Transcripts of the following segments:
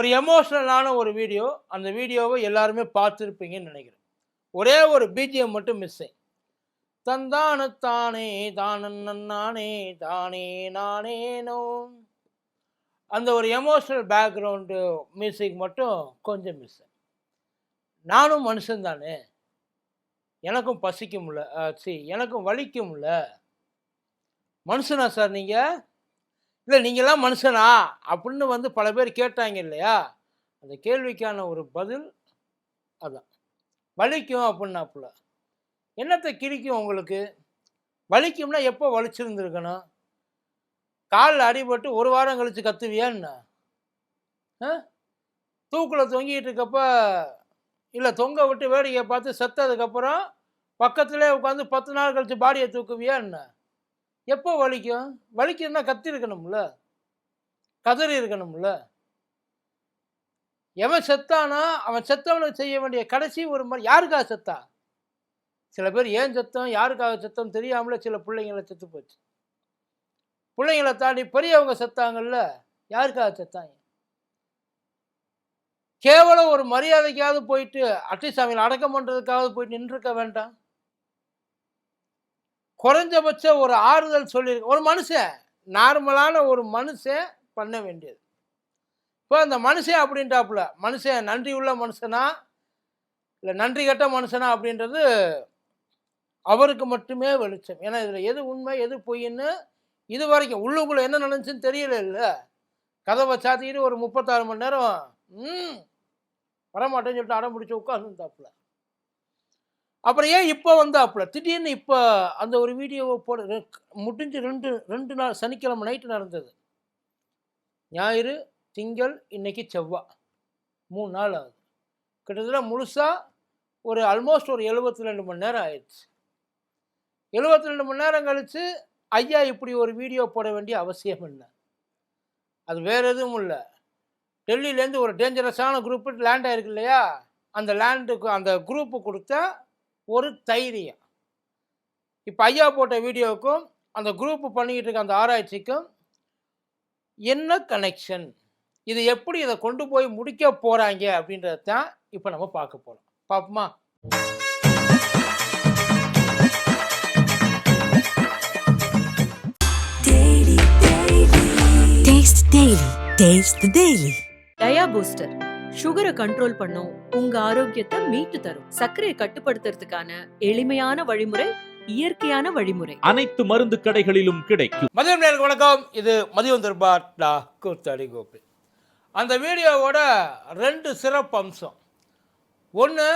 ஒரு எமோஷ்னலான ஒரு வீடியோ அந்த வீடியோவை எல்லாருமே பார்த்துருப்பீங்கன்னு நினைக்கிறேன். ஒரே ஒரு பிஜிஎம் மட்டும் மிஸ் தந்தான தானே தானே தானே நானேனோ. அந்த ஒரு எமோஷ்னல் பேக்ரவுண்டு மியூசிக் மட்டும் கொஞ்சம் மிஸ் நானும் மனுஷன் தானே. எனக்கும் பசிக்கும்ல சி எனக்கும் வலிக்கும்ல மனுஷனா சார் நீங்கள் இல்லை நீங்களாம் மனுஷனா? அப்படின்னு வந்து பல பேர் கேட்டாங்க இல்லையா? அந்த கேள்விக்கான ஒரு பதில் அதான். வலிக்கும் அப்படின்னாப்புல. என்னத்தை கிழிக்கும் உங்களுக்கு? வலிக்கும்னா எப்போ வலிச்சிருந்துருக்கணும்? காலில் அடிபட்டு ஒரு வாரம் கழித்து கத்துவியான்னு தூக்கில் தொங்கிட்டு இருக்கப்ப இல்லை தொங்க விட்டு வேடிக்கை பார்த்து செத்ததுக்கப்புறம் பக்கத்திலே உட்காந்து பத்து நாள் கழித்து பாடியை தூக்குவியா என்ன? எப்போ வலிக்கும்? வலிக்குதுன்னா கத்தி இருக்கணும்ல. கதறி இருக்கணும்ல. எவன் செத்தானா அவன் செத்தவனுக்கு செய்ய வேண்டிய கடைசி ஒரு மாதிரி யாருக்காக செத்தா? சில பேர் ஏன் செத்தம் யாருக்காக செத்தம் தெரியாமலே சில பிள்ளைங்களை செத்து போச்சு. பிள்ளைங்களை தாண்டி பெரியவங்க செத்தாங்கல்ல யாருக்காக செத்தாங்க? கேவலம் ஒரு மரியாதைக்காவது போயிட்டு அட்டிசாமியில் அடக்கம் பண்ணுறதுக்காவது போயிட்டு நின்றுருக்க வேண்டாம். குறைஞ்சபட்ச ஒரு ஆறுதல் சொல்லியிருக்கு. ஒரு மனுஷன் நார்மலான ஒரு மனுஷன் பண்ண வேண்டியது. இப்போ அந்த மனுஷன் அப்படின்ட்டாப்புல மனுஷன் நன்றி உள்ள மனுஷனா இல்லை நன்றி கட்ட மனுஷனா அப்படின்றது அவருக்கு மட்டுமே வெளிச்சம். ஏன்னா இதில் எது உண்மை எது பொய்ன்னு இது வரைக்கும் உள்ளுக்குள்ளே என்ன நினச்சுன்னு தெரியல இல்லை. கதவை சாத்திக்கிட்டு ஒரு முப்பத்தாறு மணி நேரம் ம் வரமாட்டேன்னு சொல்லிட்டு அடம் பிடிச்சி உட்காந்துருந்தாப்புல அப்புறம் ஏன் இப்போ வந்தாப்புல? திடீர்னு இப்போ அந்த ஒரு வீடியோவை போட முடிஞ்சு ரெண்டு ரெண்டு நாள் சனிக்கிழமை நைட்டு நடந்தது. ஞாயிறு திங்கள் இன்னைக்கு செவ்வாய் மூணு நாள் ஆகுது. கிட்டத்தட்ட முழுசாக ஒரு ஆல்மோஸ்ட் ஒரு எழுபத்தி ரெண்டு மணி நேரம் ஆயிடுச்சு. எழுபத்தி ரெண்டு மணி நேரம் கழித்து ஐயா இப்படி ஒரு வீடியோ போட வேண்டிய அவசியம் என்ன அது வேற எதுவும் இல்லை. டெல்லியிலேருந்து ஒரு டேஞ்சரஸான குரூப்பு லேண்ட் ஆயிருக்கு இல்லையா? அந்த லேண்டுக்கு அந்த குரூப்பு கொடுத்த ஒரு தைரியம். இப்போ ஐயா போட்ட வீடியோவுக்கும் அந்த குரூப் பண்ணிக்கிட்டு இருக்க அந்த ஆராய்ச்சிக்கும் என்ன கனெக்ஷன் இது எப்படி இதை கொண்டு போய் முடிக்க போகிறாங்க அப்படின்றது தான் இப்போ நம்ம பார்க்க போகிறோம் பார்ப்போமா? Daily. Taste the Daily. டயா பூஸ்டர் சுகரை கண்ட்ரோல் பண்ணும். உங்க ஆரோக்கியத்தை மீட்டு தரும். சர்க்கரையை கட்டுப்படுத்துறதுக்கான எளிமையான வழிமுறை இயற்கையான வழிமுறை. அனைத்து மருந்து கடைகளிலும் கிடைக்கும். மதியம் நேருக்கு வணக்கம். இது மதியம் தர்பார் டா கூத்தடி கோபி. அந்த வீடியோவோட ரெண்டு சிறப்பு அம்சம். ஒன்று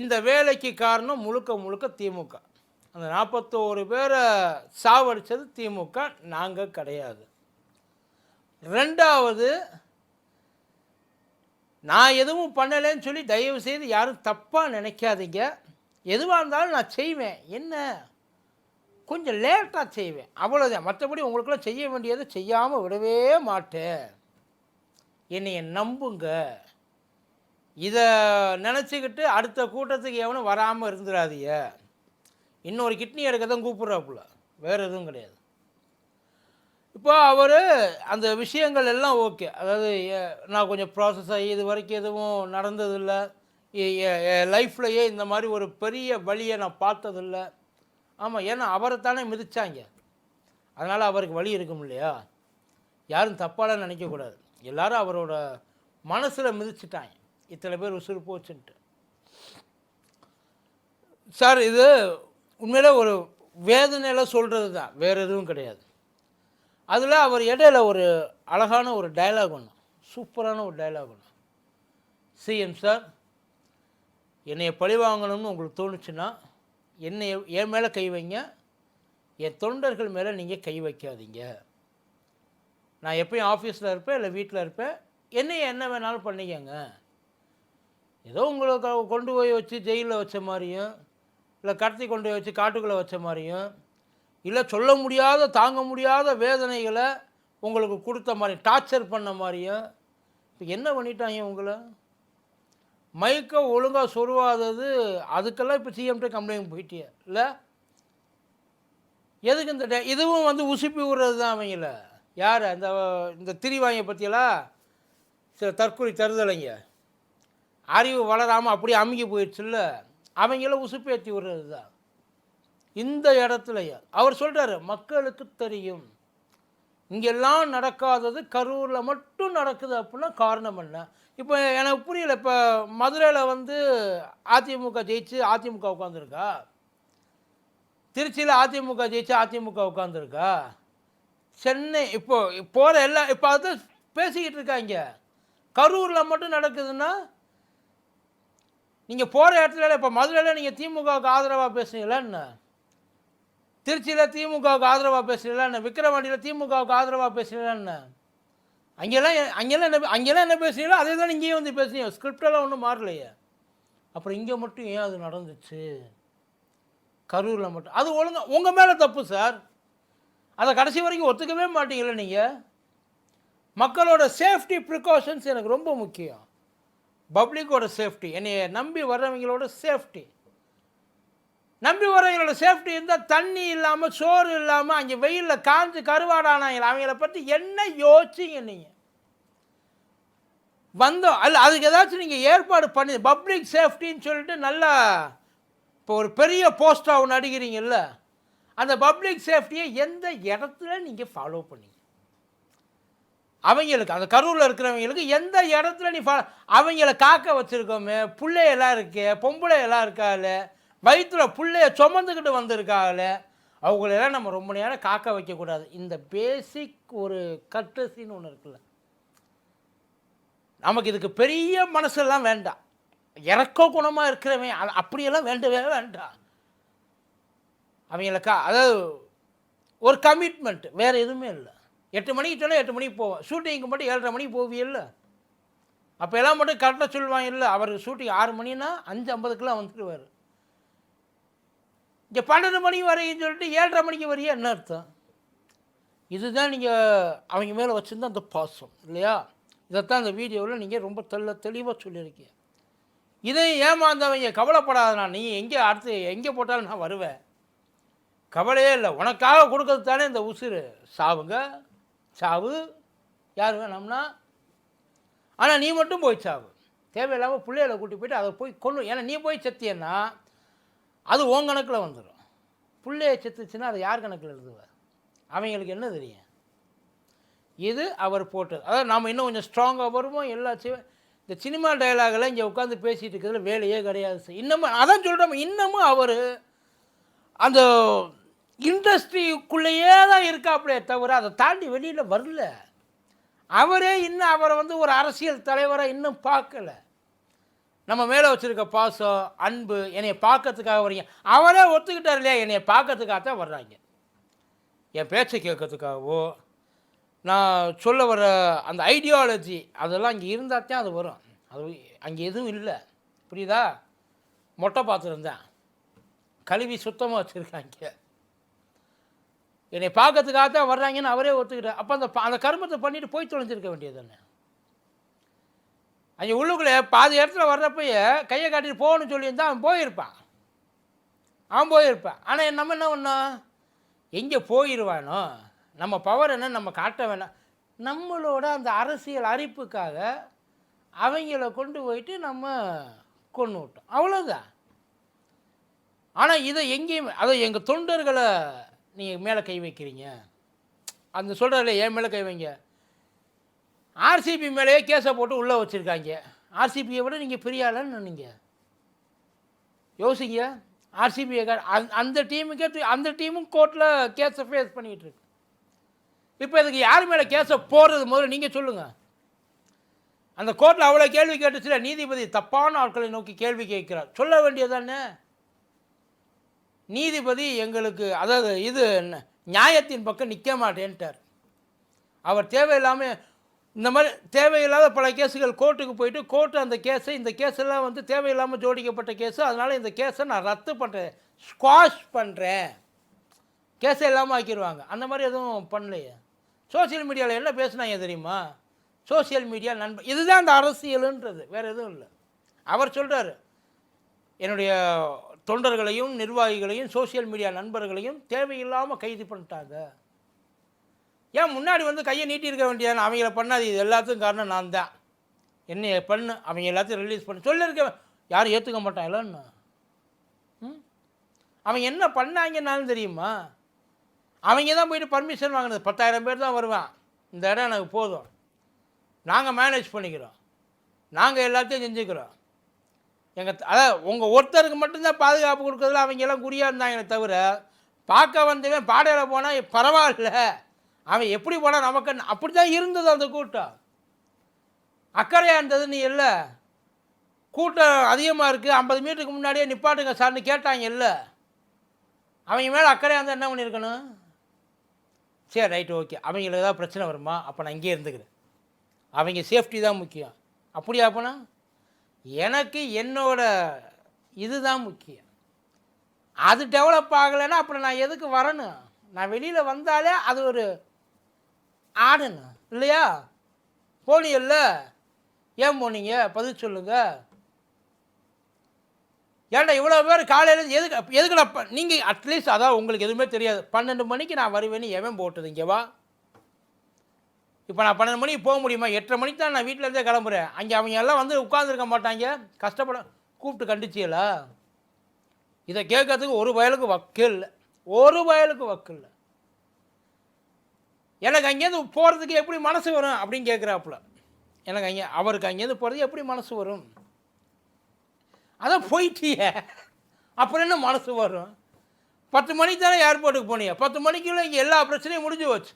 இந்த வேலைக்கு காரணம் முழுக்க முழுக்க திமுக. அந்த நாற்பத்தோரு பேரை சாவடிச்சது திமுக நாங்கள் கிடையாது. ரெண்டாவது நான் எதுவும் பண்ணலைன்னு சொல்லி தயவு செய்து யாரும் தப்பாக நினைக்காதீங்க. எதுவாக இருந்தாலும் நான் செய்வேன். என்ன? கொஞ்சம் லேட்டாக செய்வேன். அவ்வளோதான் மற்றபடி உங்களுக்குலாம் செய்ய வேண்டியதை செய்யாமல் விடவே மாட்டேன். என்னைய நம்புங்க. இதை நினச்சிக்கிட்டு அடுத்த கூட்டத்துக்கு எவனும் வராமல் இருந்துடாதீங்க இன்னொரு கிட்னி எடுக்க தான் கூப்பிட்றாப்புல. வேறு எதுவும் கிடையாது. இப்போ அவர் அந்த விஷயங்கள் எல்லாம் ஓகே. அதாவது நான் கொஞ்சம் ப்ராசஸ் ஆகி இது வரைக்கும் எதுவும் நடந்ததில்லை. லைஃப்லையே இந்த மாதிரி ஒரு பெரிய வழியை நான் பார்த்ததில்ல. ஆமாம் ஏன்னா அவரை தானே மிதித்தாங்க அதனால் அவருக்கு வழி இருக்கும் இல்லையா? யாரும் தப்பாலாம் நினைக்கக்கூடாது எல்லாரும் அவரோட மனசில் மிதிச்சிட்டாங்க. இத்தனை பேர் உசுறு போச்சுன்ட்டு. சார் இது உண்மையில் ஒரு வேதனையில் சொல்கிறது தான் வேறு எதுவும் கிடையாது. அதில் அவர் இடையில ஒரு அழகான ஒரு டயலாக் ஒன்று சூப்பரான ஒரு டயலாக் ஒன்று சிஎம் சார் என்னையை பழி வாங்கணும்னு உங்களுக்கு தோணுச்சுன்னா என்னை என் மேலே கை வைங்க என் தொண்டர்கள் மேலே நீங்கள் கை வைக்காதீங்க. நான் எப்பயும் ஆஃபீஸில் இருப்பேன் இல்லை வீட்டில் இருப்பேன். என்னைய என்ன வேணாலும் பண்ணிக்கங்க. ஏதோ உங்களை கொண்டு போய் வச்சு ஜெயிலில் வச்ச மாதிரியும் இல்லை கடத்தி கொண்டு போய் வச்சு காட்டுக்குள்ளே வச்ச மாதிரியும் இல்லை சொல்ல முடியாத தாங்க முடியாத வேதனைகளை உங்களுக்கு கொடுத்த மாதிரி டார்ச்சர் பண்ண மாதிரியும் இப்போ என்ன பண்ணிட்டாங்க உங்களை மைக்கை ஒழுங்காக சொருவாதது அதுக்கெல்லாம் இப்போ சிஎம்கிட்ட கம்ப்ளைண்ட் போயிட்டிய. இல்லை? எதுக்கு இந்த டே- இதுவும் வந்து உசுப்பி விடுறது தான் அவங்கள. யார்? அந்த இந்த திரிவாங்க பற்றியெல்லாம் சில தற்கொலை தருதலைங்க. அறிவு வளராமல் அப்படியே அமுங்கி போயிடுச்சுல்ல? அவங்கள உசுப்பேற்றி விடுறது தான். இந்த இடத்துலையே. அவர் சொல்கிறாரு மக்களுக்கு தெரியும். இங்கெல்லாம் நடக்காதது கரூரில் மட்டும் நடக்குது அப்படின்னா காரணம் என்ன? இப்போ எனக்கு புரியல இப்போ மதுரையில் வந்து அதிமுக ஜெயிச்சு அதிமுக உட்காந்துருக்கா திருச்சியில் அதிமுக ஜெயிச்சு அதிமுக உட்காந்துருக்கா சென்னை இப்போது போகிற எல்லா இப்போ அது பேசிக்கிட்டு இருக்காங்க. கரூரில் மட்டும் நடக்குதுன்னா நீங்கள் போகிற இடத்துல இப்போ மதுரையில் நீங்கள் திமுகவுக்கு ஆதரவாக பேசுனீங்களா என்ன? திருச்சியில் திமுகவுக்கு ஆதரவாக பேசுனீங்களா என்ன? விக்கிரவாண்டியில் திமுகவுக்கு ஆதரவாக பேசுனீங்களா என்ன? அங்கெல்லாம் அங்கெல்லாம் என்ன அங்கெல்லாம் என்ன பேசுனீங்களோ அதே தான் இங்கேயும் வந்து பேசுனீங்க ஸ்கிரிப்டெல்லாம் ஒன்றும் மாறலையே. அப்புறம் இங்கே மட்டும் ஏன் அது நடந்துச்சு? கரூரில் மட்டும் அது ஒழுங்காக உங்கள் மேலே தப்பு சார். அதை கடைசி வரைக்கும் ஒத்துக்கவே மாட்டீங்களே நீங்கள் மக்களோட சேஃப்டி ப்ரிகாஷன்ஸ் எனக்கு ரொம்ப முக்கியம். பப்ளிக்கோட சேஃப்டி என்னைய நம்பி வர்றவங்களோட சேஃப்டி நம்பி வர்றவங்களோட சேஃப்டி இருந்தால் தண்ணி இல்லாமல் சோறு இல்லாமல் அங்கே வெயிலில் காஞ்சு கருவாடானாங்க அவங்கள பற்றி என்ன யோசிச்சிங்க நீங்கள் வந்தோம் அல்ல அதுக்கு ஏதாச்சும் நீங்கள் ஏற்பாடு பண்ணி பப்ளிக் சேஃப்டின்னு சொல்லிட்டு நல்லா இப்போ ஒரு பெரிய போஸ்டாக ஒன்று அடிக்கிறீங்கல்ல அந்த பப்ளிக் சேஃப்டியை எந்த இடத்துல நீங்கள் ஃபாலோ பண்ணீங்க? அவங்களுக்கு அந்த கரூரில் இருக்கிறவங்களுக்கு எந்த இடத்துல நீ ஃபாலோ அவங்கள காக்க வச்சுருக்கோமே பிள்ளையெல்லாம் இருக்கு பொம்பளை எல்லாம் இருக்காள் வயிற்றில் பிள்ளைய சுமந்துக்கிட்டு வந்திருக்காள் அவங்களெல்லாம் நம்ம ரொம்ப நேரம் காக்க வைக்கக்கூடாது. இந்த பேசிக் ஒரு கட்டசின்னு ஒன்று இருக்குல்ல. நமக்கு இதுக்கு பெரிய மனசெல்லாம் வேண்டாம். இறக்க குணமாக இருக்கிறவன் அப்படியெல்லாம் வேண்டவே வேண்டாம். அவங்களுக்கா அதாவது ஒரு கமிட்மெண்ட் வேறு எதுவுமே இல்லை. எட்டு மணிக்கு சொன்னால் எட்டு மணிக்கு போவோம் ஷூட்டிங்க்கு மட்டும் ஏழரை மணிக்கு போவியல்ல? அப்போ எல்லாம் மட்டும் கரெக்டாக சொல்லுவாங்க இல்லை. அவர் ஷூட்டிங் ஆறு மணினா அஞ்சு ஐம்பதுக்கெல்லாம் வந்துடுவார் இங்கே பன்னெண்டு மணிக்கு வரையும் சொல்லிட்டு ஏழரை மணிக்கு வரையும் என்ன அர்த்தம்? இதுதான் நீங்கள் அவங்க மேலே வச்சுருந்த அந்த பாசம் இல்லையா? இதைத்தான் அந்த வீடியோவில் நீங்கள் ரொம்ப தெள்ள தெளிவாக சொல்லியிருக்கீங்க. இதை ஏமாந்தவங்க கவலைப்படாதண்ணா நீ எங்கே அடுத்து எங்கே போட்டாலும் நான் வருவேன். கவலையே இல்லை உனக்காக கொடுக்கறது தானே இந்த உசுறு. சாவுங்க சாவு யார் வேணாம்னா? ஆனால் நீ மட்டும் போய் சாவு. தேவையில்லாமல் பிள்ளைகளை கூட்டி போயிட்டு அதை போய் கொண்டு ஏன்னா நீ போய் செத்தியன்னா அது உன் கணக்கில் வந்துடும் பிள்ளைய செத்துச்சுன்னா அதை யார் கணக்கில் எழுதுவார் அவங்களுக்கு என்ன தெரியும்? இது அவர் போட்டது. அதாவது நாம் இன்னும் கொஞ்சம் ஸ்ட்ராங்காக வருவோம் எல்லா இந்த சினிமா டைலாகெல்லாம் இங்கே உட்காந்து பேசிகிட்டு இருக்கிறதுல வேலையே கிடையாது சார். இன்னமும் அதான் சொல்கிறோம் இன்னமும் அவர் அந்த இண்டஸ்ட்ரிக்குள்ளேயே தான் இருக்காப்புலே தவிர அதை தாண்டி வெளியில் வரல. அவரே இன்னும் அவரை வந்து ஒரு அரசியல் தலைவராக இன்னும் பார்க்கல. நம்ம மேலே வச்சுருக்க பாசம் அன்பு என்னையை பார்க்கறதுக்காக வர்றீங்க. அவரே ஒத்துக்கிட்டார் இல்லையா? என்னைய பார்க்கறதுக்காக தான் வர்றாங்க. என் பேச்சை கேட்கறதுக்காகவோ நான் சொல்ல வர அந்த ஐடியாலஜி அதெல்லாம் அங்கே இருந்தால் தான் அது வரும். அது அங்கே எதுவும் இல்லை. புரியுதா? மொட்டை பார்த்துருந்தேன் கழுவி சுத்தமாக வச்சுருக்காங்க. என்னை பார்க்கறதுக்காக தான் வர்றாங்கன்னு அவரே ஒத்துக்கிட்டார். அப்போ அந்த அந்த கருமத்தை பண்ணிவிட்டு போய் தொலைஞ்சிருக்க வேண்டியது தானே? அங்கே உள்ளுக்குள்ளே பாதி இடத்துல வர்றப்பயே கையை காட்டிட்டு போகணும்னு சொல்லியிருந்தா அவன் போயிருப்பான். அவன் போயிருப்பான். ஆனால் நம்ம என்ன பண்ணோம்? எங்கே போயிடுவானோ நம்ம பவர் என்ன நம்ம காட்ட வேணாம். நம்மளோட அந்த அரசியல் அரிப்புக்காக அவங்கள கொண்டு போயிட்டு நம்ம கொண்டு விட்டோம். அவ்வளோதான் ஆனால் இதை எங்கேயுமே அதை எங்கள் தொண்டர்களை நீங்கள் மேலே கை வைக்கிறீங்க? அந்த சொல்கிறதில்ல ஏன் மேலே கை வைங்க? ஆர்சிபி மேலேயே கேஸை போட்டு உள்ளே வச்சுருக்காங்க. ஆர்சிபியை விட நீங்கள் பெரிய ஆளுன்னு நீங்கள் யோசிங்க. ஆர்சிபி அந்த டீமுக்கே அந்த டீமும் கோர்ட்டில் கேஸை ஃபேஸ் பண்ணிகிட்டு இருக்கு. இப்போ இதுக்கு யார் மேலே கேஸை போடுறது முதல்ல நீங்கள் சொல்லுங்கள் அந்த கோர்ட்டில் அவ்வளோ கேள்வி கேட்டுச்சுல நீதிபதி தப்பான ஆட்களை நோக்கி கேள்வி கேட்கிறார். சொல்ல வேண்டியதானே? நீதிபதி எங்களுக்கு அதாவது இது என்ன, நியாயத்தின் பக்கம் நிற்க மாட்டேன்ட்டார். அவர் தேவையில்லாமல் இந்த மாதிரி தேவையில்லாத பல கேஸுகள் கோர்ட்டுக்கு போயிட்டு கோர்ட்டு அந்த கேஸை இந்த கேஸெல்லாம் வந்து தேவையில்லாமல் ஜோடிக்கப்பட்ட கேஸு அதனால் இந்த கேஸை நான் ரத்து பண்ணுறேன் ஸ்குவாஷ் பண்ணுறேன் கேஸை இல்லாமல் ஆக்கிடுவாங்க அந்த மாதிரி எதுவும் பண்ணலையே. சோஷியல் மீடியாவில் என்ன பேசுனாங்க தெரியுமா? சோஷியல் மீடியா நண்பர் இதுதான் அந்த அரசியலுன்றது வேறு எதுவும் இல்லை. அவர் சொல்கிறாரு என்னுடைய தொண்டர்களையும் நிர்வாகிகளையும் சோஷியல் மீடியா நண்பர்களையும் தேவையில்லாமல் கைது பண்ணிட்டாங்க. ஏன் முன்னாடி வந்து கையை நீட்டி இருக்க வேண்டியது அவங்கள பண்ணாது இது எல்லாத்துக்கும் காரணம் நான் தான். என்னைய பண்ணு. அவங்க எல்லாத்தையும் ரிலீஸ் பண்ணு. சொல்லியிருக்க யாரும் ஏற்றுக்க மாட்டாங்களான்னு ம்? அவங்க என்ன பண்ணாங்கன்னாலும் தெரியுமா? அவங்க தான் போயிட்டு பர்மிஷன் வாங்கினது பத்தாயிரம் பேர் தான் வருவான். இந்த இடம் எனக்கு போதும். நாங்கள் மேனேஜ் பண்ணிக்கிறோம். நாங்கள் எல்லாத்தையும் செஞ்சுக்கிறோம். எங்கள் அதாவது உங்கள் ஒருத்தருக்கு மட்டும்தான் பாதுகாப்பு கொடுக்குறதுல அவங்க எல்லாம் குறியாக இருந்தாங்களே தவிர பார்க்க வந்தவன் பாடையில் போனால் பரவாயில்ல. அவன் எப்படி போனால் நமக்கு அப்படி தான் இருந்தது அந்த கூட்டம். அக்கறையாக இருந்தது நீ இல்லை. கூட்டம் அதிகமாக இருக்குது ஐம்பது மீட்டருக்கு முன்னாடியே நிப்பாட்டுங்க சார்னு கேட்டாங்க இல்லை. அவங்க மேலே அக்கறையாக இருந்தால் என்ன பண்ணியிருக்கணும் சரி ரைட்டு ஓகே அவங்களுக்கு ஏதாவது பிரச்சனை வருமா? அப்போ நான் இங்கேயே இருந்துக்கிறேன். அவங்க சேஃப்டி தான் முக்கியம். அப்படியா அப்போனா? எனக்கு என்னோட இதுதான் முக்கியம். அது டெவலப் ஆகலைன்னா அப்புறம் நான் எதுக்கு வரணும்? நான் வெளியில் வந்தாலே அது ஒரு ஆடணும் இல்லையா? போனியல்ல ஏன் போனீங்க? பதில் சொல்லுங்க. ஏன்டா இவ்வளோ பேர் காலையில் எதுக்கு எதுக்கு நான் நீங்கள் அட்லீஸ்ட் அதான் உங்களுக்கு எதுவுமே தெரியாது. பன்னெண்டு மணிக்கு நான் வருவேன்னு எவன் போட்டது இங்கேவா இப்போ நான் பன்னெண்டு மணிக்கு போக முடியுமா? எட்டரை மணிக்கு தான் நான் வீட்டில் இருந்தே கிளம்புறேன். அங்கே அவங்க எல்லாம் வந்து உட்காந்துருக்க மாட்டாங்க. கஷ்டப்பட கூப்பிட்டு கண்டிச்சியலா? இதை கேட்கறதுக்கு ஒரு வயலுக்கு வக்கு இல்லை ஒரு வயலுக்கு வக்கு இல்லை எனக்கு அங்கேருந்து போகிறதுக்கு எப்படி மனசு வரும் அப்படின்னு கேட்குறாப்புல. எனக்கு அங்கே அவருக்கு அங்கேருந்து போகிறது எப்படி மனசு வரும்? அதான் போயிட்டியே. அப்புறம் என்ன மனசு வரும்? பத்து மணிக்கு தானே ஏர்போர்ட்டுக்கு போனீங்க? பத்து மணிக்குள்ளே இங்கே எல்லா பிரச்சனையும் முடிஞ்சு போச்சு.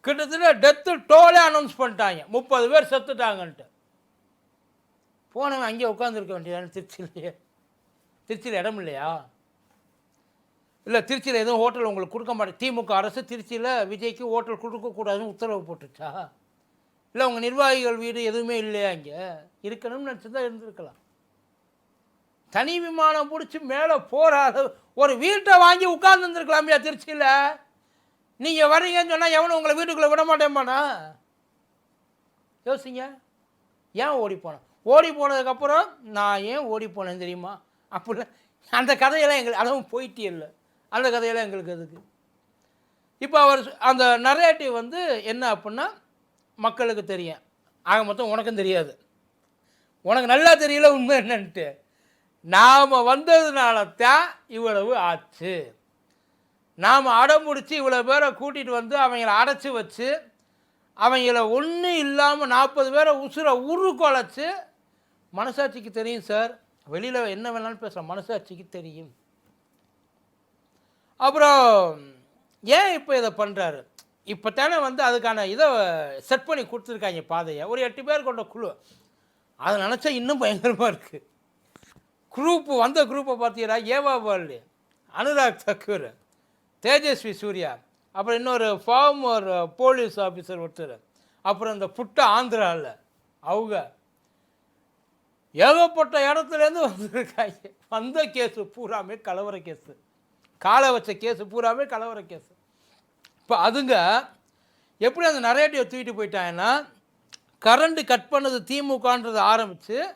கிட்டத்தட்ட டெத்து டோலே அனௌன்ஸ் பண்ணிட்டாங்க. முப்பது பேர் செத்துட்டாங்கன்ட்டு. போனவன் அங்கேயே உட்காந்துருக்க வேண்டியதானே திருச்சியிலேயே. திருச்சியில் இடம் இல்லையா? இல்லை திருச்சியில் எதுவும் ஹோட்டல் உங்களுக்கு கொடுக்க மாட்டேன். திமுக அரசு திருச்சியில் விஜய்க்கு ஹோட்டல் கொடுக்கக்கூடாதுன்னு உத்தரவு போட்டுச்சா? இல்லை உங்கள் நிர்வாகிகள் வீடு எதுவுமே இல்லையா இங்கே? இருக்கணும்னு நினச்சிருந்தா இருந்திருக்கலாம். தனி விமானம் பிடிச்சி மேலே போகிற ஒரு வீட்டை வாங்கி உட்கார்ந்துருந்துருக்கலாமியா திருச்சியில். நீங்கள் வர்றீங்கன்னு சொன்னால் எவனும் உங்களை வீட்டுக்குள்ளே விட மாட்டேன்பானா யோசிங்க. ஏன் ஓடி போனேன் ஓடி போனதுக்கப்புறம் நான் ஏன் ஓடி போனேன் தெரியுமா? அப்படிலாம் அந்த கதையெல்லாம் எங்களுக்கு அதுவும் போயிட்டே இல்லை. அந்த கதையெல்லாம் எங்களுக்கு எதுக்கு? இப்போ அவர் அந்த நரேட்டிவ் வந்து என்ன அப்படின்னா மக்களுக்கு தெரியும். ஆக மொத்தம் உனக்கும் தெரியாது. உனக்கு நல்லா தெரியல உண்மை என்னன்ட்டு. நாம் வந்ததுனால தான் இவ்வளவு ஆச்சு. நாம் அடம்பிடிச்சி இவ்வளோ பேரை கூட்டிகிட்டு வந்து அவங்கள அடைச்சி வச்சு அவங்கள ஒன்றும் இல்லாமல் நாற்பது பேரை உசுரை உரு குலைச்சி மனசாட்சிக்கு தெரியும் சார். வெளியில் என்ன வேணாலும் பேசுகிறேன் மனசாட்சிக்கு தெரியும். அப்புறம் ஏன் இப்போ இதை பண்ணுறாரு இப்போ தானே வந்து அதுக்கான இதை செட் பண்ணி கொடுத்துருக்காங்க பாதையை. ஒரு எட்டு பேர் கொண்ட குழு. அதை நினச்சா இன்னும் பயங்கரமாக இருக்குது குரூப்பு வந்த குரூப்பை பார்த்தீங்கன்னா ஏவா வேர்ல்டு அனுராக் தக்கூர் தேஜஸ்வி சூர்யா அப்புறம் இன்னொரு ஃபார்மர் போலீஸ் ஆஃபீஸர் ஒருத்தர் அப்புறம் இந்த புட்ட ஆந்திராவில் அவங்க. ஏகப்பட்ட இடத்துலேருந்து வந்திருக்காங்க. வந்த கேஸு பூராமே கலவர கேஸு காலை வச்ச கேஸு பூராவே கலவர கேஸு. இப்போ அதுங்க எப்படி அந்த நரேட்டிவை தூக்கிட்டு போயிட்டாங்கன்னா கரண்ட்டு கட் பண்ணது திமுகன்றது ஆரம்பித்து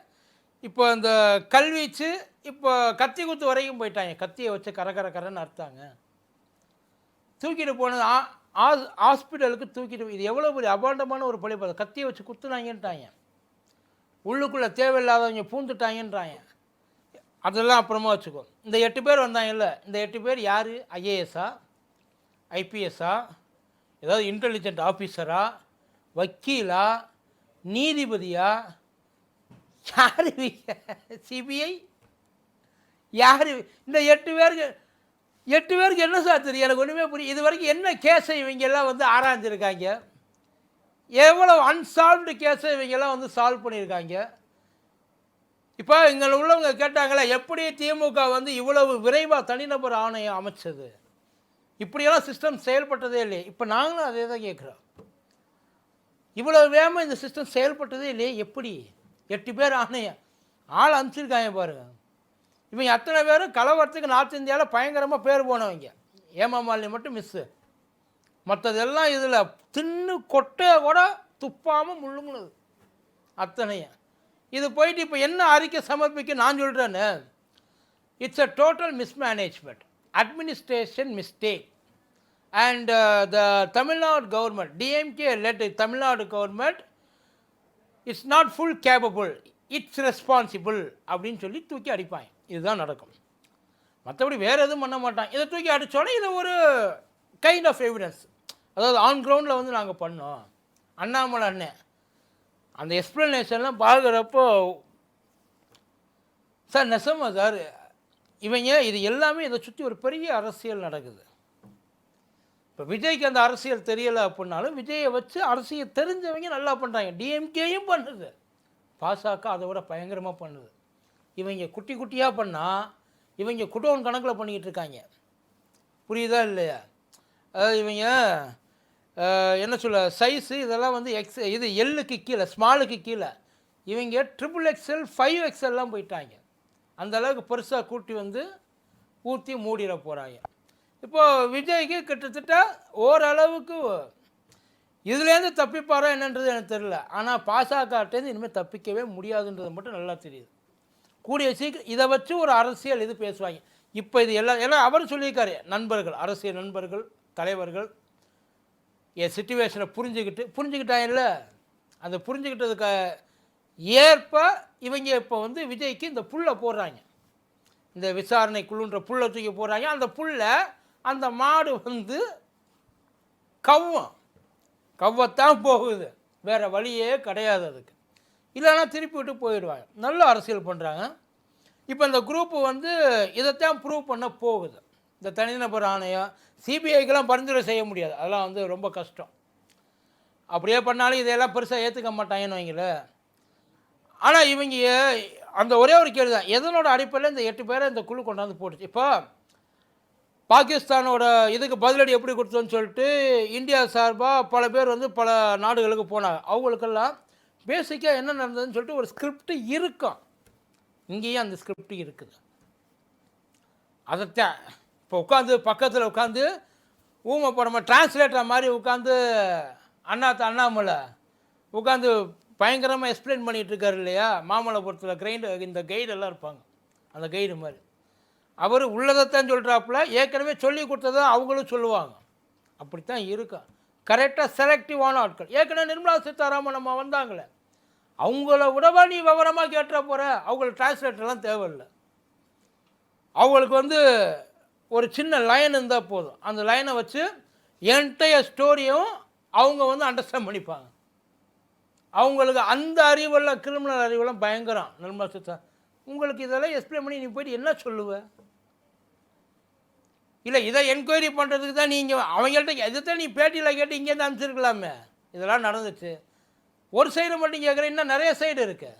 இப்போ இந்த கல்வீச்சு இப்போ கத்தி குத்து வரைக்கும் போயிட்டாங்க. கத்தியை வச்சு கர கர கரன்னு அறுத்தாங்க. தூக்கிட்டு போனது ஆ- ஆஸ் ஹாஸ்பிட்டலுக்கு தூக்கிட்டு இது எவ்வளோ பெரிய அபாண்டமான ஒரு பழிபாடு கத்தியை வச்சு குத்துனாங்கன்ட்டாங்க. உள்ளுக்குள்ளே தேவையில்லாதவங்க பூந்துட்டாங்கன்றாங்க. அதெல்லாம் அப்புறமா வச்சுக்கோ. இந்த எட்டு பேர் வந்தாங்கல்ல இந்த எட்டு பேர் யார்? ஐஏஎஸ்ஸா? ஐபிஎஸ்ஸா? ஏதாவது இன்டெலிஜென்ட் ஆஃபீஸரா வக்கீலா? நீதிபதியா? யார் சிபிஐ? யார்? இந்த எட்டு பேருக்கு எட்டு பேருக்கு என்ன சார் தெரியும்? எனக்கு ஒன்றுமே புரியும் இது வரைக்கும் என்ன கேஸை இவங்கெல்லாம் வந்து ஆராய்ஞ்சிருக்காங்க? எவ்வளோ அன்சால்வ்டு கேஸை இவங்கெல்லாம் வந்து சால்வ் பண்ணியிருக்காங்க இப்போ இங்கே உள்ளவங்க கேட்டாங்களே எப்படி திமுக வந்து இவ்வளவு விரைவாக தனிநபர் ஆணையம் அமைச்சது? இப்படியெல்லாம் சிஸ்டம் செயல்பட்டதே இல்லையே. இப்போ நாங்களும் அதே தான் கேட்குறோம். இவ்வளோ வேகமாக இந்த சிஸ்டம் செயல்பட்டதே இல்லையே எப்படி? எட்டு பேர் ஆணையம் ஆள் அனுப்பிச்சிருக்காங்க பாருங்க இவங்க அத்தனை பேரும் கலவரத்துக்கு நார்த் இந்தியாவில் பயங்கரமாக பேர் போனவங்க. ஏமா மாலினி மட்டும் மிஸ்ஸு மற்றதெல்லாம் இதில் தின்னு கொட்டையை கூட துப்பாமல் முள்ளுங்குனது அத்தனையும் இது போயிட்டு இப்போ என்ன அறிக்கை சமர்ப்பிக்க நான் சொல்கிறேன்னு it's a total mismanagement administration mistake and the Tamil Nadu government DMK led Tamil Nadu government it's not full capable it's responsible அப்படின்னு சொல்லி தூக்கி அடிப்பாங்க. இதுதான் நடக்கும். மற்றபடி வேறு எதுவும் பண்ண மாட்டான். இதை தூக்கி அடித்தோடனே இது ஒரு கைண்ட் ஆஃப் எவிடன்ஸ் அதாவது ஆன் கிரவுண்டில் வந்து நாங்கள் பண்ணோம். அண்ணாமலை அண்ணன் அந்த எக்ஸ்ப்ளனேஷன்லாம் பார்க்குறப்போ சார் நெசமா சார் இவங்க இது எல்லாமே இதை சுற்றி ஒரு பெரிய அரசியல் நடக்குது. இப்போ விஜய்க்கு அந்த அரசியல் தெரியலை அப்படின்னாலும் விஜயை வச்சு அரசியல் தெரிஞ்சவங்க நல்லா பண்ணுறாங்க டிஎம்கேயும் பண்ணுது. பாசக அதை விட பயங்கரமாக பண்ணுது. இவங்க குட்டி குட்டியாக பண்ணால் இவங்க குடோன் கணக்கில் பண்ணிக்கிட்டு இருக்காங்க. புரியுதா இல்லையா? அதாவது இவங்க என்ன சொல்ல சைஸு இதெல்லாம் வந்து எக்ஸ் இது எல்லுக்கு கீழே ஸ்மாலுக்கு கீழே. இவங்க ட்ரிபிள் எக்ஸ்எல் ஃபைவ் எக்ஸ்எல்லாம் போயிட்டாங்க. அந்த அளவுக்கு பெருசாக கூட்டி வந்து ஊற்றி மூடிட போகிறாங்க இப்போ விஜய்க்கு கிட்டத்தட்ட ஓரளவுக்கு இதுலேருந்து தப்பிப்பாரோ என்னன்றது எனக்கு தெரியல. ஆனால் பாசகட்டேருந்து இனிமேல் தப்பிக்கவே முடியாதுன்றது மட்டும் நல்லா தெரியுது. கூடிய சீக்கிரம் இதை வச்சு ஒரு அரசியல் இது பேசுவாங்க. இப்போ இது எல்லாம் எல்லாம் அவர் சொல்லியிருக்காரு நண்பர்கள் அரசியல் நண்பர்கள் தலைவர்கள் என் சுச்சுவேஷனை புரிஞ்சுக்கிட்டு புரிஞ்சுக்கிட்டாயில்ல அந்த புரிஞ்சுக்கிட்டதுக்கு ஏற்ப இவங்க இப்போ வந்து விஜய்க்கு இந்த புல்லை போடுறாங்க. இந்த விசாரணை குழுன்ற புல்லை தூக்கி போடுறாங்க. அந்த புல்லை அந்த மாடு வந்து கவ்வும். கவ்வத்தான் போகுது. வேறு வழியே கிடையாது அதுக்கு. இல்லைன்னா திருப்பி விட்டு போயிடுவாங்க. நல்ல அரசியல் பண்ணுறாங்க இப்போ இந்த குரூப்பு வந்து இதைத்தான் ப்ரூவ் பண்ண போகுது. இந்த தனிநபர் ஆணையம் சிபிஐக்கெல்லாம் பரிந்துரை செய்ய முடியாது. அதெல்லாம் வந்து ரொம்ப கஷ்டம். அப்படியே பண்ணாலும் இதையெல்லாம் பெருசாக ஏற்றுக்க மாட்டாங்கன்னு வைங்களேன் ஆனால் இவங்க அந்த ஒரே ஒரு கேள்வி தான் எதனோட அடிப்படையில் இந்த எட்டு பேரை இந்த குழு கொண்டாந்து போட்டுச்சு? இப்போ பாகிஸ்தானோட இதுக்கு பதிலடி எப்படி கொடுத்தோன்னு சொல்லிட்டு இந்தியா சார்பாக பல பேர் வந்து பல நாடுகளுக்கு போனாங்க. அவங்களுக்கெல்லாம் பேசிக்காக என்ன நடந்ததுன்னு சொல்லிட்டு ஒரு ஸ்கிரிப்ட் இருக்கும். இங்கேயும் அந்த ஸ்கிரிப்ட் இருக்குது. அதைத்தான் இப்போ உட்காந்து பக்கத்தில் உட்காந்து ஊமை படமாக டிரான்ஸ்லேட்டர் மாதிரி உட்காந்து அண்ணா அண்ணாமலை உட்காந்து பயங்கரமாக எக்ஸ்பிளைன் பண்ணிகிட்டு இருக்காரு இல்லையா? மாமல்லபுரத்தில் கிரைண்டு இந்த கைடெல்லாம் இருப்பாங்க. அந்த கைடு மாதிரி. அவர் உள்ளதைத்தான் சொல்கிறாப்புல ஏற்கனவே சொல்லி கொடுத்ததை அவங்களும் சொல்லுவாங்க. அப்படித்தான் இருக்கும் கரெக்டாக செலக்டிவான ஆட்கள். ஏற்கனவே நிர்மலா சீதாராமன் நம்ம வந்தாங்களே. அவங்கள விடவா நீ விவரமாக கேட்டுற போகிற அவங்களுக்கு டிரான்ஸ்லேட்டர்லாம் தேவையில்லை. அவங்களுக்கு வந்து ஒரு சின்ன லைன் இருந்தால் போதும். அந்த லைனை வச்சு என்டைய ஸ்டோரியும் அவங்க வந்து அண்டர்ஸ்டாண்ட் பண்ணிப்பாங்க. அவங்களுக்கு அந்த அறிவெல்லாம் கிரிமினல் அறிவெல்லாம் பயங்கரம். நிர்மலா சீதா உங்களுக்கு இதெல்லாம் எக்ஸ்பிளைன் பண்ணி நீ போயிட்டு என்ன சொல்லுவ? இல்லை இதை என்கொயரி பண்ணுறதுக்கு தான் நீங்கள் அவங்கள்ட்ட இதைத்தான் நீ பேட்டியில் கேட்டு இங்கேருந்து அனுப்பிச்சிருக்கலாமே? இதெல்லாம் நடந்துச்சு. ஒரு சைடு மட்டும் கேட்குற இன்னும் நிறைய சைடு இருக்குது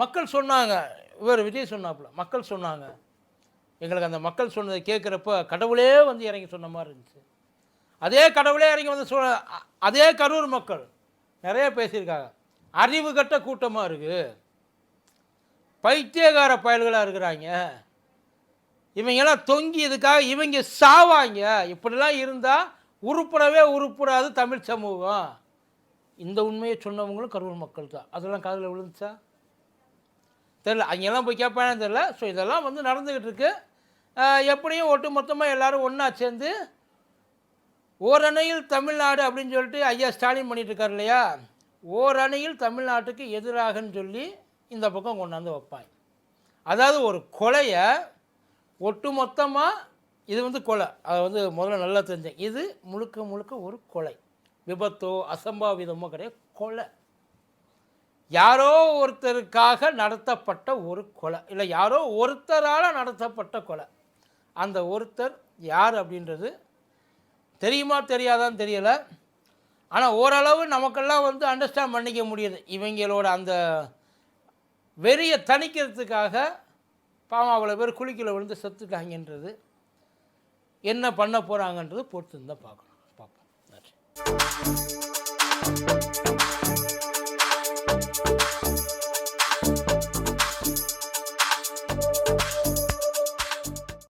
மக்கள் சொன்னாங்க இவர் விஜய் சொன்னாப்புல மக்கள் சொன்னாங்க எங்களுக்கு அந்த மக்கள் சொன்னதை கேட்குறப்ப கடவுளே வந்து இறங்கி சொன்ன மாதிரி இருந்துச்சு. அதே கடவுளே இறங்கி வந்து சொ அதே கரூர் மக்கள் நிறைய பேசியிருக்காங்க. அறிவு கட்ட கூட்டமாக இருக்குது பைத்தியகார பயல்களாக இருக்கிறாங்க. இவங்கெல்லாம் தொங்கி இதுக்காக இவங்க சாவாங்க. இப்படிலாம் இருந்தால் உருப்படவே உருப்படாது தமிழ் சமூகம். இந்த உண்மையை சொன்னவங்களும் கரூர் மக்கள் தான். அதெல்லாம் காதில் விழுந்துச்சா? தெரில அங்கெல்லாம் போய் கேட்பானே தெரில ஸோ இதெல்லாம் வந்து நடந்துக்கிட்டு இருக்குது எப்படியும் ஒட்டு மொத்தமாக எல்லாரும் ஒன்றா சேர்ந்து ஓரணையில் தமிழ்நாடு அப்படின்னு சொல்லிட்டு ஐயா ஸ்டாலின் பண்ணிட்டு இல்லையா? ஓரணையில் தமிழ்நாட்டுக்கு எதிராகன்னு சொல்லி இந்த பக்கம் கொண்டாந்து வைப்பாங்க. அதாவது ஒரு கொலையை ஒட்டு மொத்தமாக இது வந்து கொலை. அதை வந்து முதல்ல நல்லா தெரிஞ்சேன் இது முழுக்க முழுக்க ஒரு கொலை. விபத்தோ அசம்பாவிதமோ கிடையாது. கொலை. யாரோ ஒருத்தருக்காக நடத்தப்பட்ட ஒரு கொலை. இல்லை யாரோ ஒருத்தரால் நடத்தப்பட்ட கொலை. அந்த ஒருத்தர் யார் அப்படின்றது தெரியுமா தெரியாதான்னு தெரியலை. ஆனால் ஓரளவு நமக்கெல்லாம் வந்து அண்டர்ஸ்டாண்ட் பண்ணிக்க முடியுது. இவங்களோட அந்த வெறியை தணிக்கிறதுக்காக பாவம் அவ்வளோ பேர் குளிக்கல விழுந்து செத்துட்டாங்கன்றது என்ன பண்ண போகிறாங்கன்றது பொறுத்து இருந்தால் பார்க்கணும். பார்ப்போம். நன்றி.